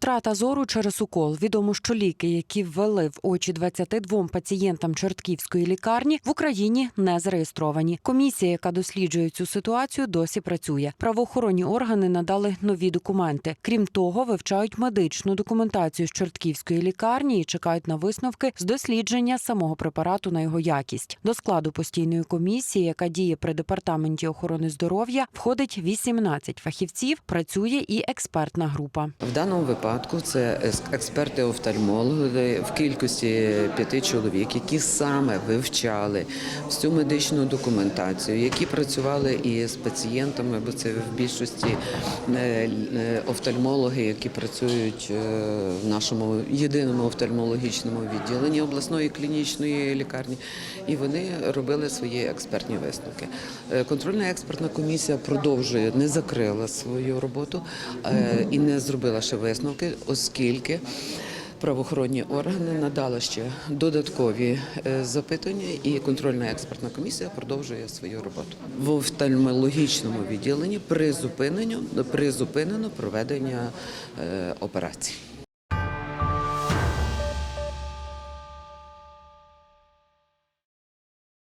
Втрата зору через укол. Відомо, що ліки, які ввели в очі 22 пацієнтам Чортківської лікарні, в Україні не зареєстровані. Комісія, яка досліджує цю ситуацію, досі працює. Правоохоронні органи надали нові документи. Крім того, вивчають медичну документацію з Чортківської лікарні і чекають на висновки з дослідження самого препарату на його якість. До складу постійної комісії, яка діє при департаменті охорони здоров'я, входить 18 фахівців. Працює і експертна група. В даному випадку це експерти-офтальмологи в кількості п'яти чоловік, які саме вивчали всю медичну документацію, які працювали і з пацієнтами, бо це в більшості е, е, офтальмологи, які працюють е, в нашому єдиному офтальмологічному відділенні обласної клінічної лікарні, і вони робили свої експертні висновки. Контрольна експертна комісія продовжує, не закрила свою роботу і не зробила ще висновки, оскільки. Правоохоронні органи надали ще додаткові е, запитання, і контрольна експертна комісія продовжує свою роботу в офтальмологічному відділенні. Призупинено призупинено проведення е, операцій.